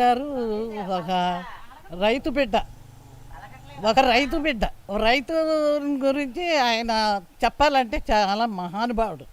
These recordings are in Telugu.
గారు ఒక రైతు బిడ్డ. ఒక రైతు బిడ్డ. ఒక రైతు గురించి ఆయన చెప్పాలంటే చాలా మహానుభావుడు.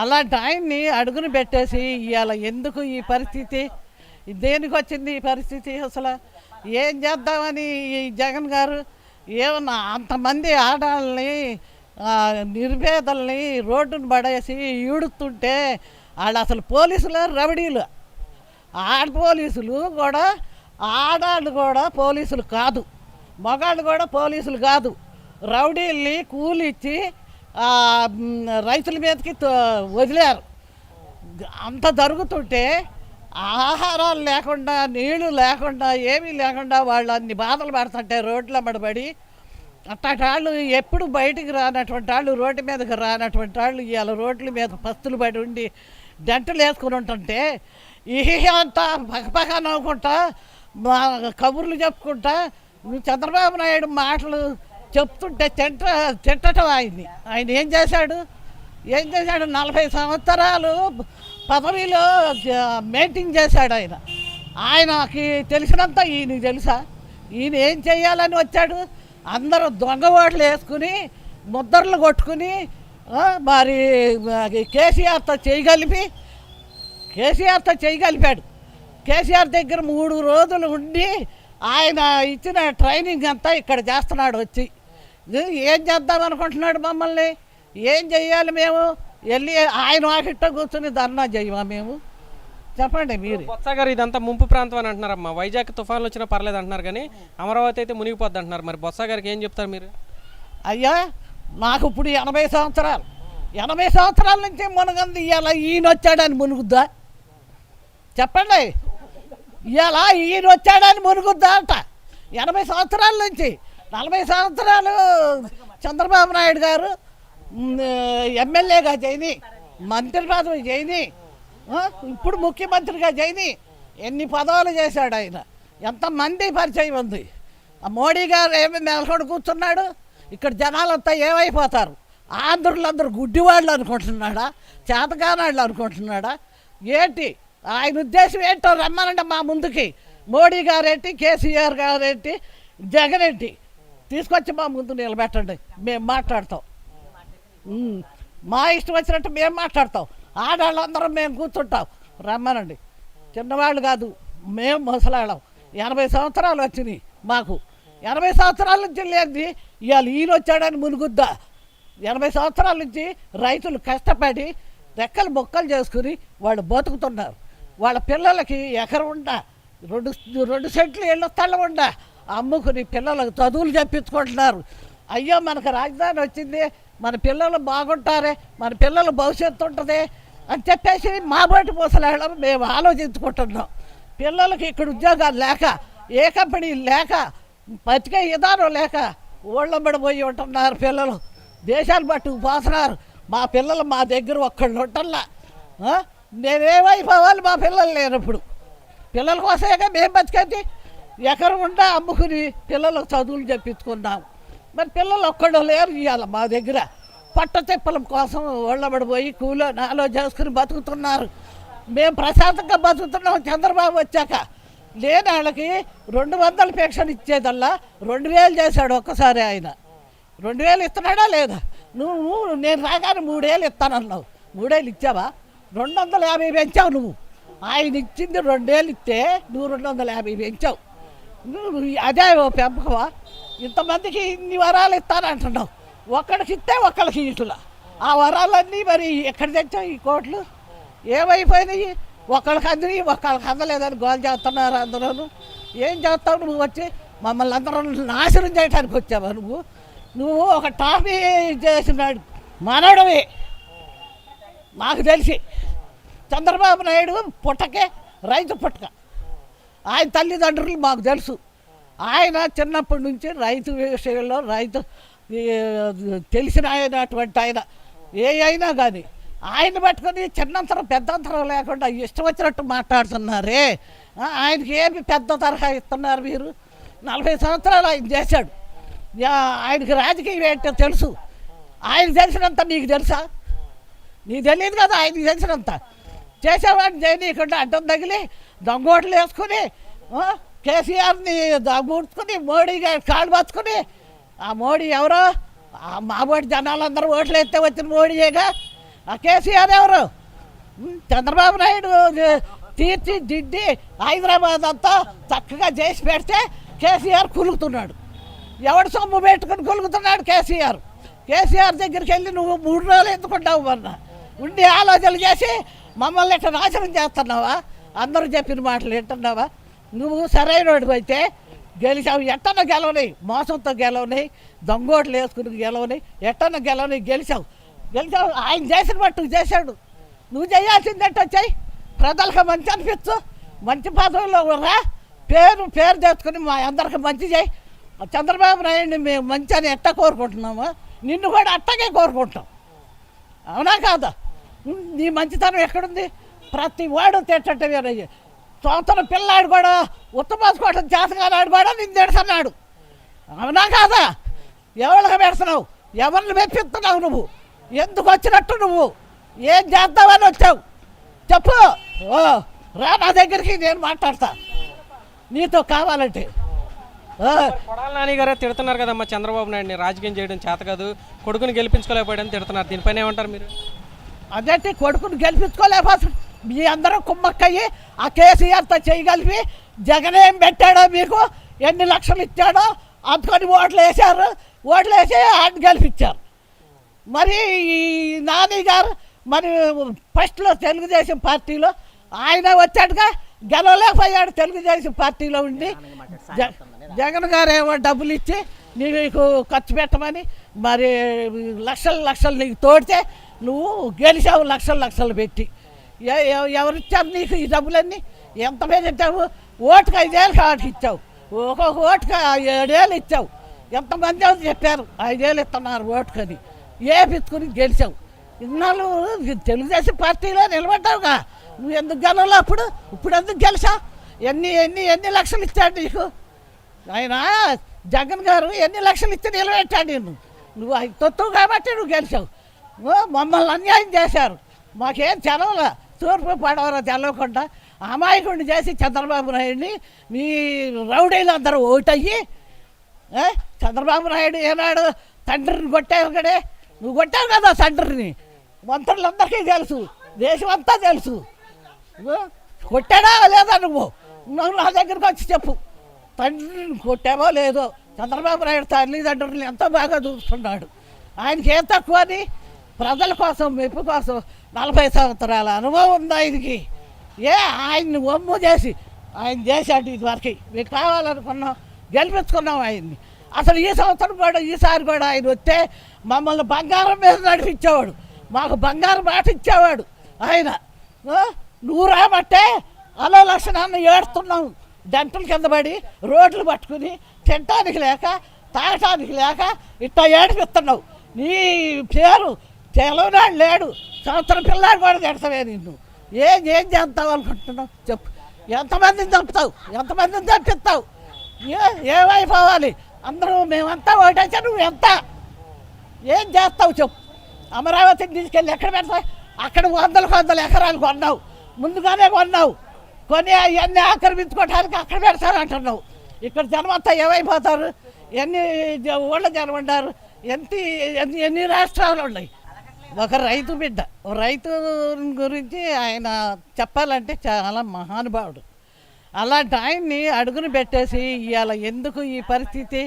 అలాంటి ఆయన్ని అడుగును పెట్టేసి ఇవాళ ఎందుకు ఈ పరిస్థితి? దేనికి వచ్చింది ఈ పరిస్థితి అసలు? ఏం చేద్దామని ఈ జగన్ గారు? ఏమన్నా అంతమంది ఆడాలని నిర్భేదల్ని రోడ్డును పడేసి ఈడుతుంటే వాళ్ళు అసలు పోలీసులు రవడీలు ఆడ పోలీసులు కూడా ఆడాళ్ళు కూడా పోలీసులు కాదు. మగాళ్ళు కూడా పోలీసులు కాదు. రౌడీల్ని కూలిచ్చి రైతుల మీదకి తో- వదిలారు. అంత జరుగుతుంటే ఆహారాలు లేకుండా నీళ్ళు లేకుండా ఏమీ లేకుండా వాళ్ళు అన్ని బాధలు పడుతుంటే రోడ్ల మడబడి అట్లాంటి వాళ్ళు ఎప్పుడు బయటికి రానటువంటి వాళ్ళు రోడ్డు మీదకి రానటువంటి వాళ్ళు ఇవాళ రోడ్ల మీద పస్తులు పడి ఉండి డంటలు వేసుకుని ఉంటుంటే ఇహి అంతా పక్కపక్క నవ్వుకుంటా మా కబుర్లు చెప్పుకుంటా చంద్రబాబు నాయుడు మాటలు చెప్తుంటే తింట తిట్టడం ఆయన్ని. ఆయన ఏం చేశాడు? ఏం చేశాడు? నలభై సంవత్సరాలు పదవిలో మెయింటైన్ చేశాడు ఆయన. ఆయనకి తెలిసినంత ఈయనకి తెలుసా? ఈయన ఏం చేయాలని వచ్చాడు? అందరూ దొంగ ఓట్లు వేసుకుని ముద్దర్లు కొట్టుకుని మరి మరి కేసీఆర్తో చేయగలిపి కేసీఆర్తో చేయగలిపాడు. కేసీఆర్ దగ్గర మూడు రోజులు ఉండి ఆయన ఇచ్చిన ట్రైనింగ్ అంతా ఇక్కడ చేస్తున్నాడు వచ్చి. ఏం చేద్దాం అనుకుంటున్నాడు మమ్మల్ని? ఏం చెయ్యాలి మేము? వెళ్ళి ఆయన ఆఫిట్ట కూర్చొని ధర్నా చేయమా మేము? చెప్పండి మీరు. బొత్స గారు ఇదంతా ముంపు ప్రాంతం అని అంటున్నారమ్మా. వైజాగ్ తుఫాన్లు వచ్చినా పర్లేదు అంటున్నారు కానీ అమరావతి అయితే మునిగిపోద్ది అంటున్నారు. మరి బొత్స గారికి ఏం చెప్తారు మీరు? అయ్యా నాకు ఇప్పుడు ఎనభై సంవత్సరాలు. ఎనభై సంవత్సరాల నుంచి మునగంది ఇవాళ ఈయన వచ్చాడని మునుగుద్దా? చెప్పండి. ఇలా ఈయన వచ్చాడని మునుగుద్దాట ఎనభై సంవత్సరాల నుంచి. నలభై సంవత్సరాలు చంద్రబాబు నాయుడు గారు ఎమ్మెల్యేగా చేయని మంత్రి పదవి చేయని ఇప్పుడు ముఖ్యమంత్రిగా చేయని ఎన్ని పదవులు చేశాడు ఆయన. ఎంతమంది పరిచయం ఉంది. ఆ మోడీ గారు ఏమి నెలకొని కూర్చున్నాడు? ఇక్కడ జనాలంతా ఏమైపోతారు? ఆంధ్రులందరూ గుడ్డివాళ్ళు అనుకుంటున్నాడా? చేతకానాళ్ళు అనుకుంటున్నాడా? ఏంటి? ఆయన ఉద్దేశం ఏంటో రమ్మనండి మా ముందుకి. మోడీ గారేంటి కేసీఆర్ గారేంటి జగన్ ఏంటి? తీసుకొచ్చి మా ముందు నిలబెట్టండి. మేము మాట్లాడతాం. మా ఇష్టం వచ్చినట్టు మేము మాట్లాడతాం. ఆడవాళ్ళందరం మేము కూర్చుంటాం. రమ్మనండి. చిన్నవాళ్ళు కాదు మేము ముసలాళ్ళం. ఎనభై సంవత్సరాలు వచ్చినాయి మాకు. ఎనభై సంవత్సరాల నుంచి లేనిది ఇవాళ ఈయన వచ్చాడని మునుగుద్దా? ఎనభై సంవత్సరాల నుంచి రైతులు కష్టపడి రెక్కలు బొక్కలు చేసుకుని వాళ్ళు బతుకుతున్నారు. వాళ్ళ పిల్లలకి ఎకరం ఉండా రెండు రెండు సెంట్లు ఇళ్ళ స్థలం ఉండా. అమ్ముకుని పిల్లలకు చదువులు చెప్పించుకుంటున్నారు. అయ్యో మనకు రాజధాని వచ్చింది మన పిల్లలు బాగుంటారే మన పిల్లల భవిష్యత్తు ఉంటుంది అని చెప్పేసి మా బయట పూసలేళ్ళం మేము ఆలోచించుకుంటున్నాం. పిల్లలకి ఇక్కడ ఉద్యోగాలు లేక ఏ కంపెనీ లేక బతికే విధానం లేక ఊళ్ళమ్మడి పోయి ఉంటున్నారు పిల్లలు. దేశాలు బట్టి పోతున్నారు మా పిల్లలు మా దగ్గర ఒక్కళ్ళు ఉంటల్లా. మేమేమైపోవాలి మా పిల్లలు లేనప్పుడు. పిల్లల కోసమేగా మేము బతికేది ఎకరం ఉండా అమ్ముకుని పిల్లలకు చదువులు చెప్పించుకున్నాము మరి పిల్లలు ఒక్కడో లేరు ఇవ్వాలి మా దగ్గర. పట్ట తిప్పలం కోసం ఒళ్ళబడిపోయి కూలో నాలో చేసుకుని బతుకుతున్నారు. మేము ప్రశాంతంగా బతుకుతున్నాం చంద్రబాబు వచ్చాక. లేని వాళ్ళకి రెండు వందల పెన్షన్ ఇచ్చేదల్లా రెండు వేలు చేశాడు ఒక్కసారి ఆయన. రెండు వేలు ఇస్తున్నాడా లేదా? నువ్వు నువ్వు నేను రాగానే మూడేళ్ళు ఇస్తానన్నావు. మూడేళ్ళు ఇచ్చావా? రెండు వందల యాభై పెంచావు నువ్వు. ఆయన ఇచ్చింది రెండేళ్ళు ఇస్తే నువ్వు రెండు వందల యాభై పెంచావు. నువ్వు అదే ఓ పెంపకమా? ఇంతమందికి ఇన్ని వరాలు ఇస్తానంటున్నావు. ఒక్కడికి ఇస్తే ఒక్కడికి ఇట్లా. ఆ వరాలన్నీ మరి ఎక్కడ తెచ్చావు ఈ కోట్లు? ఏమైపోయినాయి? ఒకళ్ళకి అందిని ఒకళ్ళకి అందలేదని గోల్ చేస్తున్నారు అందరూ ఏం చేస్తావు నువ్వు వచ్చి? మమ్మల్ని అందరం నాశనం చేయడానికి వచ్చావా నువ్వు? నువ్వు ఒక టాపీ చేసినాడు. మనడమే. నాకు తెలిసి. చంద్రబాబు నాయుడు పుట్టకే రైతు పుట్టక. ఆయన తల్లిదండ్రులు మాకు తెలుసు. ఆయన చిన్నప్పటి నుంచి రైతు విషయంలో రైతు తెలిసిన అయినటువంటి ఆయన. ఏ అయినా కానీ ఆయన పట్టుకొని చిన్నంతరం పెద్దంతరం లేకుండా ఇష్టం వచ్చినట్టు మాట్లాడుతున్నారే. ఆయనకి ఏమి పెద్ద తరహా ఇస్తున్నారు మీరు? నలభై సంవత్సరాలు ఆయన చేశాడు. ఆయనకి రాజకీయం ఏంటో తెలుసు. ఆయన తెలిసినంత నీకు తెలుసా? నీకు తెలియదు కదా ఆయనకి తెలిసినంత. చేసేవాడిని చేయనీయకుండా అడ్డం తగిలి దొంగోట్లు వేసుకుని కేసీఆర్ని ముడుచుకుని మోడీ గారి కాళ్ళు పచ్చుకుని ఆ మోడీ ఎవరో? ఆ మాబోటి జనాలందరూ ఓట్లు వేస్తే వచ్చిన మోడీయేగా? ఆ కేసీఆర్ ఎవరు? చంద్రబాబు నాయుడు తీర్చి దిద్ది హైదరాబాద్ అంతా చక్కగా చేసి పెడితే కేసీఆర్ కులుగుతున్నాడు. ఎవడు సొమ్ము పెట్టుకుని కొలుగుతున్నాడు కేసీఆర్? కేసీఆర్ దగ్గరికి వెళ్ళి నువ్వు మూడు రోజులు ఎందుకుంటావు మొన్న ఉండి ఆలోచనలు చేసి మమ్మల్ని ఇట్లా నాశనం చేస్తున్నావా? అందరూ చెప్పిన మాటలు వింటున్నావా? నువ్వు సరైన అయితే గెలిచావు. ఎట్టన గెలవని మోసంతో గెలవని దొంగోట్లు వేసుకుని గెలవని ఎట్టన గెలవని గెలిచావు. గెలిచావు. ఆయన చేసిన మట్టుకు చేశాడు. నువ్వు చేయాల్సిందంటే వచ్చాయి ప్రజలకు మంచి అనిపించు మంచి పదవుల్లో రా. పేరు పేరు తెచ్చుకుని మా అందరికి మంచి చేయి చంద్రబాబు నాయుడిని మేము మంచి అని ఎట్ట కోరుకుంటున్నాము నిన్ను కూడా అట్టగే కోరుకుంటాం. అవునా కాదా? నీ మంచితనం ఎక్కడుంది? ప్రతి వాడు తిట్టంటే వేరయ్య సంవత్సరం పిల్లాడు కూడా ఉత్తమాసుకోవడం చేతగానాడు కూడా నేను తెడుతున్నాడు. అవునా కాదా? ఎవరికి పెడుతున్నావు? ఎవరిని మెప్పిస్తున్నావు నువ్వు? ఎందుకు వచ్చినట్టు నువ్వు? ఏం చేద్దామని వచ్చావు? చెప్పు. ఓ రా నా దగ్గరికి నేను మాట్లాడతా. నీతో కావాలంటే. కొడాల నాని గారే తిడుతున్నారు కదమ్మా చంద్రబాబు నాయుడిని. రాజకీయం చేయడం చేత కాదు. కొడుకుని గెలిపించుకోలేకపోయాడని తిడుతున్నారు. దీనిపైన ఏమంటారు మీరు? అదేంటి కొడుకుని గెలిపించుకోలేకపోతుంది మీ అందరూ కుమ్మక్కయ్యి ఆ కేసీఆర్తో చేయగలిపి జగన్ ఏం పెట్టాడో మీకు? ఎన్ని లక్షలు ఇచ్చాడో? అందుకొని ఓట్లు వేశారు. ఓట్లు వేసి ఆయన గెలిపించారు. మరి ఈ నాని గారు మరి ఫస్ట్లో తెలుగుదేశం పార్టీలో ఆయన వచ్చాడుగా గెలవలేకపోయాడు తెలుగుదేశం పార్టీలో ఉండి. జగన్ గారు ఏమో డబ్బులు ఇచ్చి నీకు ఖర్చు పెట్టమని మరి లక్షలు లక్షలు నీకు తోడితే నువ్వు గెలిచావు లక్షలు లక్షలు పెట్టి. ఎవరిచ్చారు నీకు ఈ డబ్బులన్నీ? ఎంత మీద ఇచ్చావు? ఓటుకు ఐదేళ్ళు కాడికి ఇచ్చావు. ఒక్కొక్క ఓటుకు ఏడేళ్ళు ఇచ్చావు. ఎంతమంది అని చెప్పారు? ఐదేళ్ళు ఇస్తున్నారు ఓటుకని. ఏపిచ్చుకుని గెలిచావు? ఇన్నాళ్ళు తెలుగుదేశం పార్టీలో నిలబడ్డావుగా. నువ్వు ఎందుకు గెలవలో అప్పుడు? ఇప్పుడు ఎందుకు గెలిచావు? ఎన్ని ఎన్ని ఎన్ని లక్షలు ఇచ్చాడు నీకు? ఆయన జగన్ గారు ఎన్ని లక్షలు ఇచ్చి నిలబెట్టాడు నిన్ను? నువ్వు ఆయన తొత్తు కాబట్టి నువ్వు గెలిచావు. మమ్మల్ని అన్యాయం చేశారు. మాకేం చదవలే తూర్పు పడవరా తెలవకుండా అమాయకుడిని చేసి చంద్రబాబు నాయుడిని మీ రౌడీలు అందరూ ఓటయ్యి చంద్రబాబు నాయుడు ఏనాడు తండ్రిని కొట్టావు కడే నువ్వు కొట్టావు కదా తండ్రిని. మంత్రులందరికీ తెలుసు. దేశం అంతా తెలుసు కొట్టాడా లేదా నువ్వు? నువ్వు నా దగ్గరికి వచ్చి చెప్పు. తండ్రిని కొట్టావో లేదో? చంద్రబాబు నాయుడు తల్లిదండ్రులను ఎంతో బాగా చూస్తున్నాడు. ఆయనకి ఏం తక్కువ అని ప్రజల కోసం మెప్పు కోసం నలభై సంవత్సరాల అనుభవం ఉంది ఆయనకి ఏ ఆయన్ని ఒమ్ము చేసి ఆయన చేశాడు ఇదివరకు మీకు కావాలనుకున్నాం గెలిపించుకున్నాం ఆయన్ని. అసలు ఈ సంవత్సరం కూడా ఈసారి కూడా ఆయన వస్తే మమ్మల్ని బంగారం మీద నడిపించేవాడు. మాకు బంగారం మాట ఇచ్చేవాడు ఆయన. నూరా నువ్వు రాబట్టే అలా లక్షణాన్ని ఏడుతున్నాం జంటల కింద పడి రోడ్లు పట్టుకుని తినటానికి లేక తాగటానికి లేక ఇట్లా ఏడిపిస్తున్నావు. నీ పేరు తెలవనాడు లేడు. సంవత్సరం పిల్లాడు కూడా తిడతావే నిన్ను. ఏం ఏం చేస్తావు అనుకుంటున్నావు? చెప్పు. ఎంతమందిని చంపుతావు? ఎంతమందిని చంపిస్తావు ఏ ఏమైపోవాలి అందరూ మేమంతా ఒకటే నువ్వు ఎంత? ఏం చేస్తావు చెప్పు. అమరావతికి తీసుకెళ్ళి ఎక్కడ పెడతావు? అక్కడ వందలకు వందల ఎకరాలు కొన్నావు. ముందుగానే కొన్నావు. కొని అవన్నీ ఆక్రమించుకోవడానికి అక్కడ పెడతానంటున్నావు. ఇక్కడ జనమంతా ఏమైపోతారు? ఎన్ని ఊళ్ళో ఊళ్ళ జనం ఉన్నారు? ఎంత ఎన్ని ఎన్ని రాష్ట్రాలు ఉన్నాయి? ఒక రైతు బిడ్డ రైతు గురించి ఆయన చెప్పాలంటే చాలా మహానుభావుడు. అలాంటి ఆయన్ని అడుగును పెట్టేసి ఇవాళ ఎందుకు ఈ పరిస్థితి?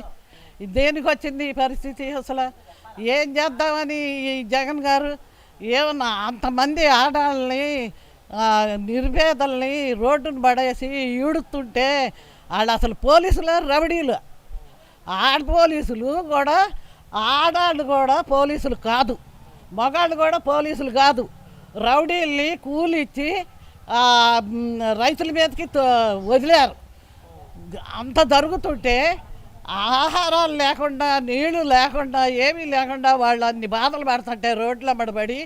దేనికి వచ్చింది ఈ పరిస్థితి అసలు? ఏం చేద్దామని ఈ జగన్ గారు? ఏమన్నా అంతమంది ఆడాళ్ళని నిర్భేదల్ని రోడ్డును పడేసి ఈడుతుంటే వాళ్ళు అసలు పోలీసులు రవడీలు ఆడ పోలీసులు కూడా ఆడాళ్ళు కూడా పోలీసులు కాదు. మగాళ్ళు కూడా పోలీసులు కాదు. రౌడీల్ని కూలిచ్చి రైతుల మీదకి తో- వదిలారు. అంత జరుగుతుంటే ఆహారాలు లేకుండా నీళ్ళు లేకుండా ఏమీ లేకుండా వాళ్ళు అన్ని బాధలు పడుతుంటే రోడ్ల పడి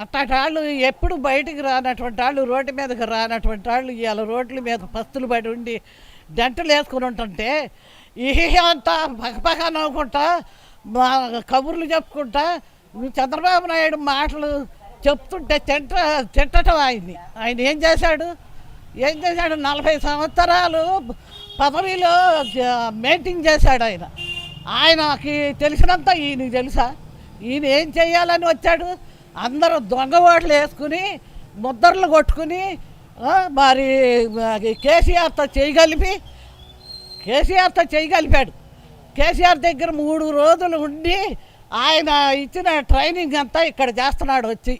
అట్లాంటి వాళ్ళు ఎప్పుడు బయటికి రానటువంటి వాళ్ళు రోడ్డు మీదకి రానటువంటి వాళ్ళు ఇవాళ రోడ్ల మీద పస్తులు పడి ఉండి జంటలు వేసుకుని ఉంటుంటే ఇహి అంతా పక్కపక్క నవ్వుకుంటా మా కబుర్లు చెప్పుకుంటా చంద్రబాబు నాయుడు మాటలు చెప్తుంటే తింట తిట్టడం ఆయన్ని. ఆయన ఏం చేశాడు? ఏం చేశాడు? నలభై సంవత్సరాలు పదవిలో మెయింటైన్ చేశాడు ఆయన. ఆయనకి తెలిసినంత ఈయనకి తెలుసా? ఈయన ఏం చేయాలని వచ్చాడు? అందరూ దొంగ ఓట్లు వేసుకుని ముద్దర్లు కొట్టుకుని మరి కేసీఆర్తో చేయగలిపి కేసీఆర్తో చేయగలిపాడు కేసీఆర్ దగ్గర మూడు రోజులు ఉండి ఆయన ఇచ్చిన ట్రైనింగ్ అంతా ఇక్కడ చేస్తున్నాడు వచ్చి.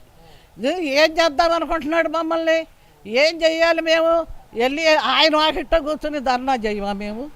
ఏం చేద్దాం అనుకుంటున్నాడు మమ్మల్ని? ఏం చెయ్యాలి మేము? వెళ్ళి ఆయన వాకిట్ట కూర్చుని ధర్నా చేయమా మేము?